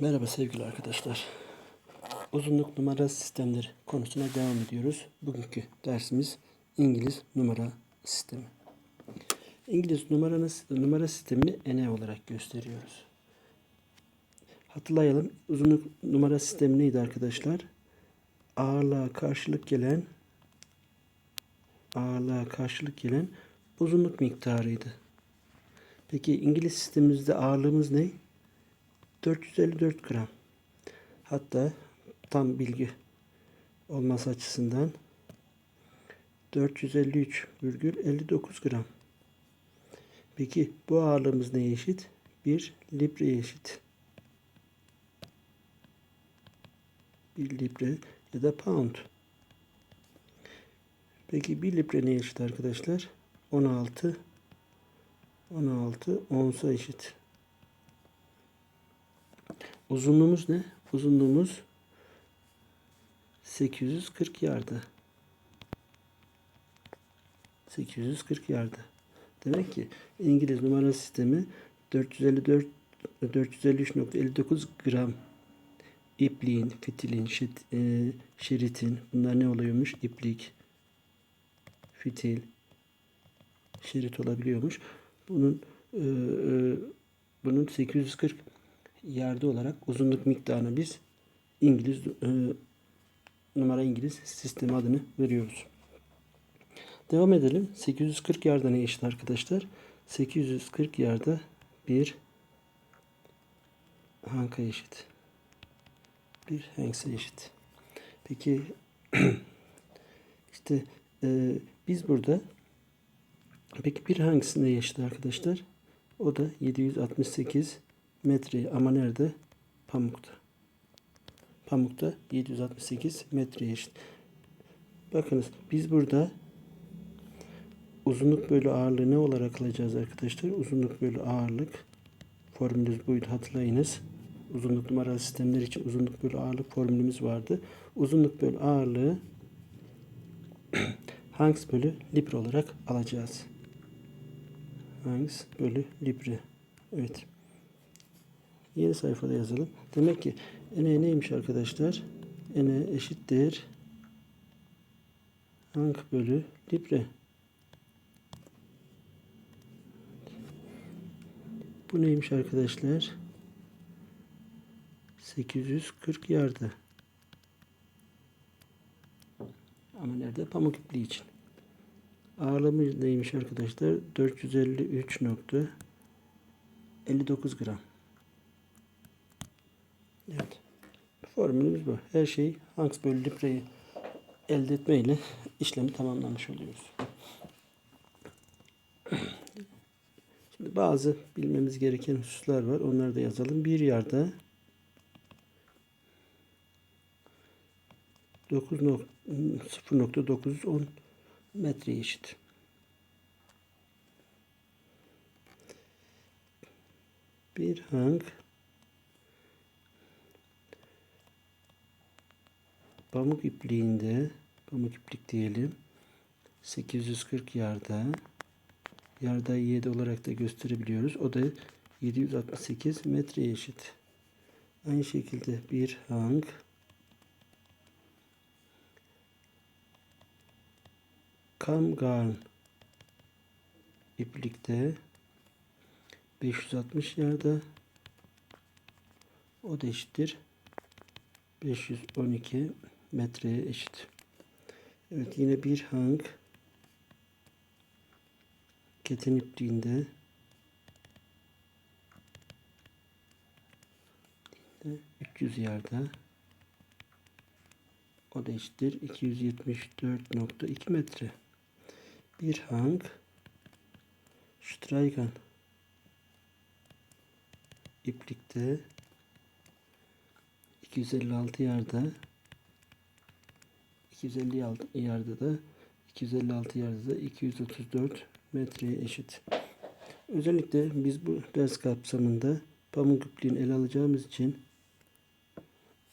Merhaba sevgili arkadaşlar. Uzunluk numara sistemleri konusuna devam ediyoruz. Bugünkü dersimiz İngiliz numara sistemi. İngiliz numara, numara sistemini ene olarak gösteriyoruz. Hatırlayalım. Uzunluk numara sistemi neydi arkadaşlar? Ağırlığa karşılık gelen ağırlığa karşılık gelen uzunluk miktarıydı. Peki İngiliz sistemimizde ağırlığımız ne? 454 gram. Hatta tam bilgi olması açısından 453,59 gram. Peki bu ağırlığımız neye eşit? 1 libreye eşit. 1 libre ya da pound. Peki 1 libre neye eşit arkadaşlar? 16 16 onsa eşit. Uzunluğumuz ne? Uzunluğumuz 840 yardı. 840 yardı. Demek ki İngiliz numara sistemi 454 453.59 gram ipliğin, fitilin, şit, e, şeritin bunlar ne oluyormuş? İplik, fitil, şerit olabiliyormuş. Bunun e, e, bunun 840 yerde olarak uzunluk miktarını biz İngiliz e, numara İngiliz sistemi adını veriyoruz. Devam edelim. 840 yarda ne eşit arkadaşlar? 840 yarda bir hanka eşit. Bir Hanks'e eşit. Peki işte e, biz burada peki bir Hanks'e ne eşit arkadaşlar? O da 768 metre ama nerede? Pamukta. Pamukta 768 metre eşit. Bakınız biz burada uzunluk bölü ağırlığı ne olarak alacağız arkadaşlar? Uzunluk bölü ağırlık formülümüz buydu hatırlayınız. Uzunluk numaralı sistemler için uzunluk bölü ağırlık formülümüz vardı. Uzunluk bölü ağırlığı Hanks bölü libre olarak alacağız. Hanks bölü libre. Evet. Yeni sayfada yazalım. Demek ki ene neymiş arkadaşlar? ene eşittir hank bölü libre. Bu neymiş arkadaşlar? 840 yardı. Ama nerede? Pamuk ipliği için. Ağırlığımız neymiş arkadaşlar? 453.59 gram. Evet. Formülümüz bu. Her şey Hanks bölü Libre'yi elde etmeyle işlemi tamamlamış oluyoruz. Şimdi bazı bilmemiz gereken hususlar var. Onları da yazalım. Bir yarda 0.910 metre eşit. Bir hank pamuk ipliğinde pamuk iplik diyelim 840 yarda yarda 7 olarak da gösterebiliyoruz. O da 768 metreye eşit. Aynı şekilde bir hang kamgarn iplikte 560 yarda o da eşittir 512 metreye eşit. Evet yine bir hank keten ipliğinde 300 yarda o da eşittir 274.2 metre. Bir hank Streigan iplikte 256 yarda 256 yarda da 256 yarda da 234 metreye eşit. Özellikle biz bu ders kapsamında pamuk ipliğini ele alacağımız için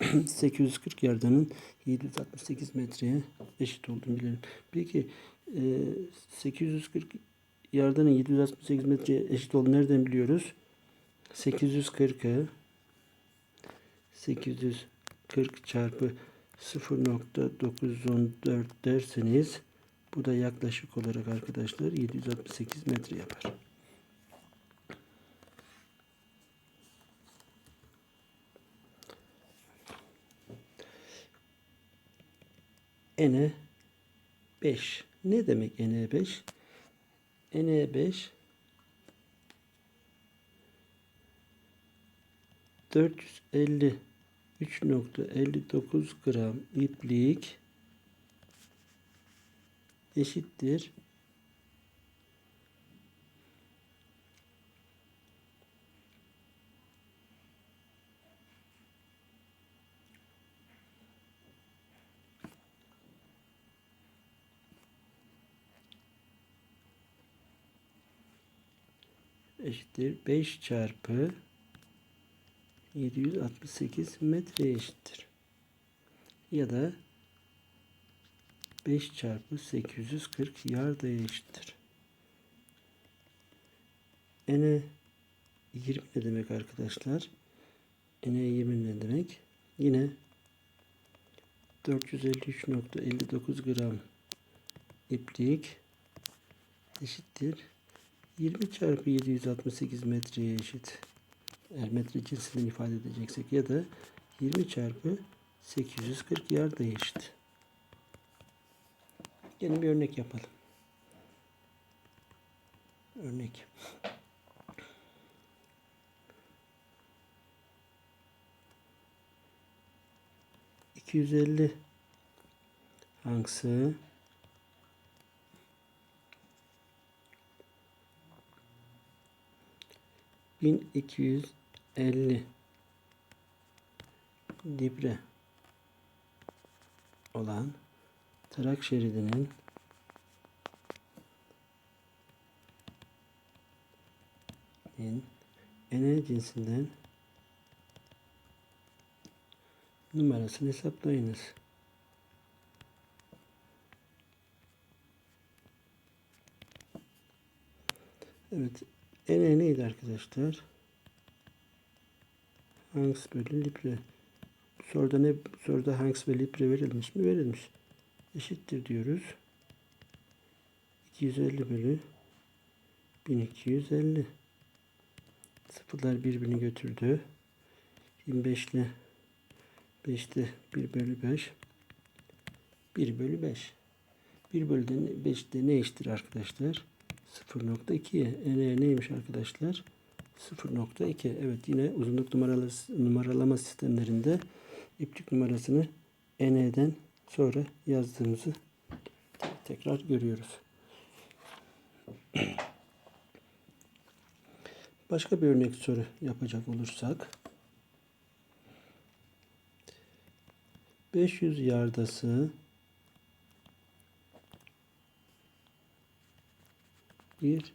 840 yardanın 768 metreye eşit olduğunu bilelim. Peki 840 yardanın 768 metreye eşit olduğunu nereden biliyoruz? 840'ı 840 çarpı 0.914 derseniz bu da yaklaşık olarak arkadaşlar 768 metre yapar. Ene 5. Ne demek ene 5? Ene 5 450 3.59 gram iplik eşittir. Eşittir. 5 çarpı 768 metre eşittir. Ya da 5 çarpı 840 yarda eşittir. Ene 20 ne demek arkadaşlar? Ene 20 ne demek? Yine 453.59 gram iplik eşittir. 20 çarpı 768 metreye eşit eğer metre cinsinden ifade edeceksek ya da 20 çarpı 840 yarda eşit. Gelin bir örnek yapalım. Örnek. ...250 hangsi 1250 libre olan trak şeridinin enel cinsinden numarasını hesaplayınız. Evet, Ene neydi arkadaşlar? Hanks bölü libre. Soruda ne? Soruda Hanks ve libre verilmiş mi? Verilmiş. Eşittir diyoruz. 250 bölü 1250. Sıfırlar birbirini götürdü. 25 ile 5'te 1 bölü 5. 1 bölü 5. 1 bölü 5'te ne eşittir arkadaşlar? 0.2'ye. E neymiş arkadaşlar? 0.2. Evet yine uzunluk numaralı, numaralama sistemlerinde iplik numarasını NE'den sonra yazdığımızı tekrar görüyoruz. Başka bir örnek soru yapacak olursak 500 yardası bir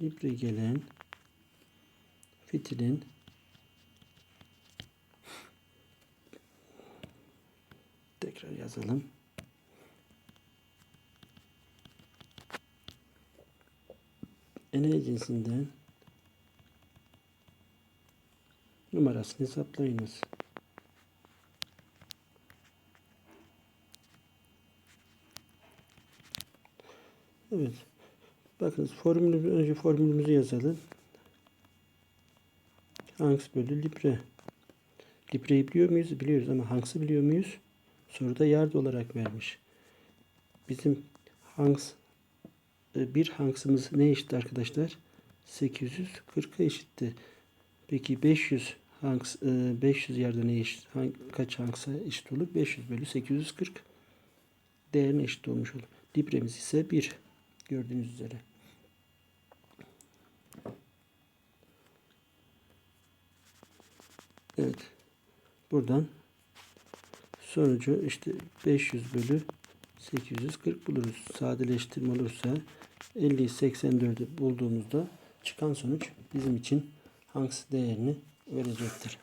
libre gelen fitilin tekrar yazalım. Ene cinsinden numarasını hesaplayınız. Evet. Bakınız formülümüzü önce formülümüzü yazalım. Hanks bölü libre. Libre'yi biliyor muyuz? Biliyoruz ama Hanks'ı biliyor muyuz? Soruda yard olarak vermiş. Bizim Hanks e, bir Hanks'ımız ne eşit arkadaşlar? 840'a eşitti. Peki 500 Hanks 500 yarda ne eşit? Kaç Hanks'a eşit olur? 500 bölü 840 değerine eşit olmuş olur. Libremiz ise 1 gördüğünüz üzere. Evet. Buradan sonucu işte 500 bölü 840 buluruz. Sadeleştirme olursa 50 84'ü bulduğumuzda çıkan sonuç bizim için Hanks değerini verecektir.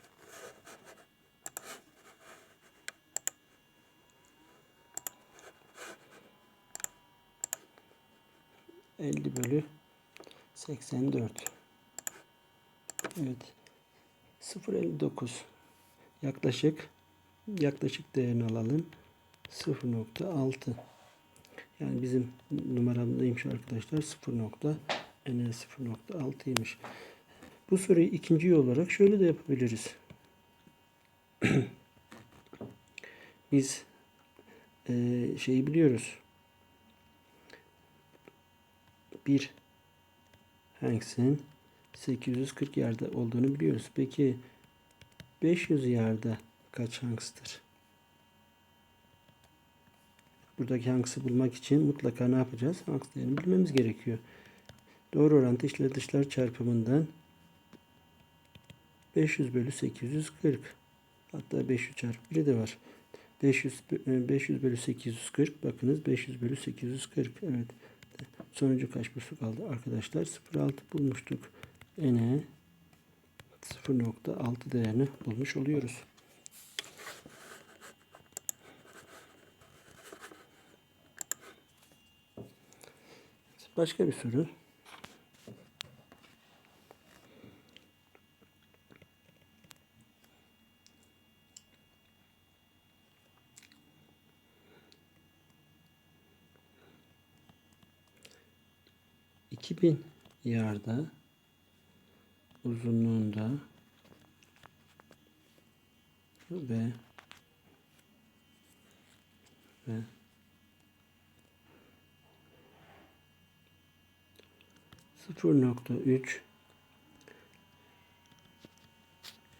Bölü 84. Evet. 0.59 yaklaşık yaklaşık değerini alalım. 0.6 yani bizim numaramdaymış arkadaşlar 0. ene 0.6'ymış. Bu soruyu ikinci olarak şöyle de yapabiliriz. Biz eee, şeyi biliyoruz. Bir Hanks'in 840 yerde olduğunu biliyoruz. Peki 500 yerde kaç Hanks'tır? Buradaki Hanks'ı bulmak için mutlaka ne yapacağız? Hanks değerini bilmemiz gerekiyor. Doğru orantı içler dışlar çarpımından 500 bölü 840. Hatta 500 çarpı 1 de var. 500, bö- 500 bölü 840. Bakınız 500 bölü 840. Evet. Sonucu kaç bursu kaldı arkadaşlar? 0.6 bulmuştuk. N'e 0.6 değerini bulmuş oluyoruz. Başka bir soru. Bin yarda uzunluğunda ve ve sıfır nokta üç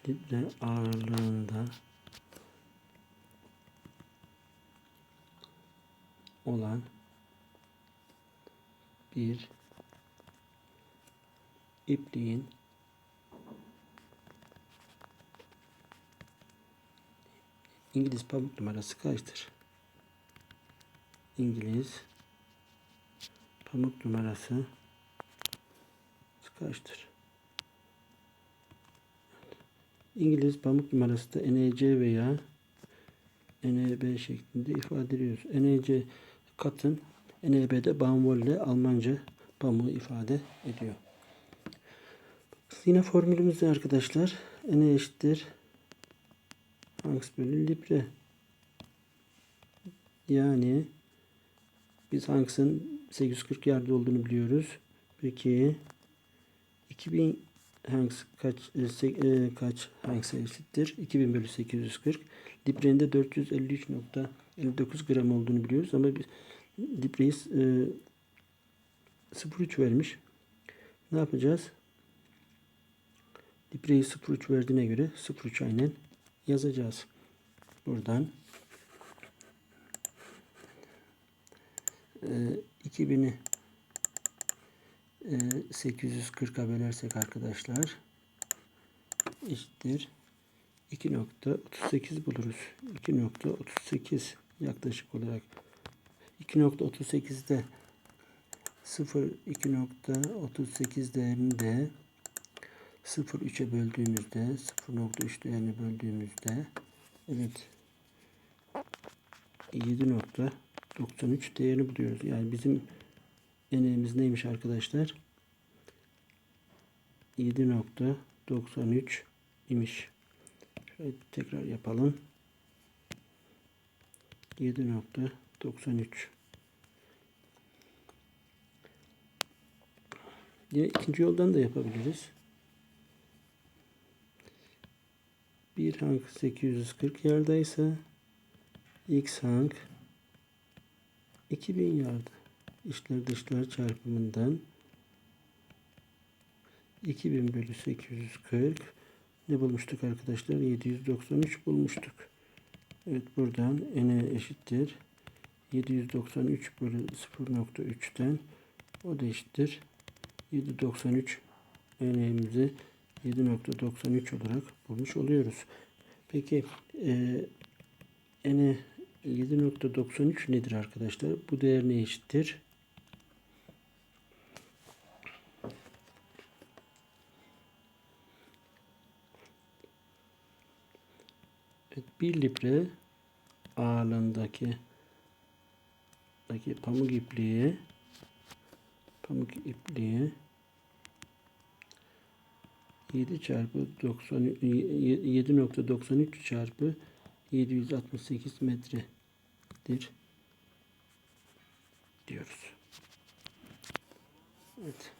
litre ağırlığında olan bir ipliğin İngiliz pamuk numarası kaçtır? İngiliz pamuk numarası kaçtır? İngiliz pamuk numarası da NEC veya NEB şeklinde ifade ediyoruz. NEC katın NEB'de Baumwolle Almanca pamuğu ifade ediyor. Yine formülümüzde arkadaşlar N eşittir Hanks bölü libre. Yani biz Hanks'ın 840 yerde olduğunu biliyoruz. Peki 2000 Hanks kaç e, e, kaç Hanks'e eşittir? 2000 bölü 840. Libre'nin de 453.59 gram olduğunu biliyoruz ama biz Libre'yi e, 0.3 vermiş. Ne yapacağız? Libre'yi 0.3 verdiğine göre 0.3 aynen yazacağız. Buradan e, 2000'i e, 840'a bölersek arkadaşlar eşittir 2.38 buluruz. 2.38 yaklaşık olarak 2.38'de 0 2.38 değerinde 0.3'e böldüğümüzde 0.3 değerini böldüğümüzde evet 7.93 değerini buluyoruz. Yani bizim enemiz neymiş arkadaşlar? 7.93 imiş. Şöyle tekrar yapalım. 7.93 Yine ikinci yoldan da yapabiliriz. Bir hank 840 yardaysa x hank 2000 yarda. İşler dışlar çarpımından 2000 bölü 840 ne bulmuştuk arkadaşlar? 793 bulmuştuk. Evet buradan n eşittir. 793 bölü 0.3'ten o da eşittir. 793 n'imizi 7.93 olarak bulmuş oluyoruz. Peki e, n 7.93 nedir arkadaşlar? Bu değer ne eşittir? Evet, 1 litre ağırlığındaki daki pamuk ipliği pamuk ipliği 7 çarpı 90 7.93 çarpı 768 metredir diyoruz. Evet.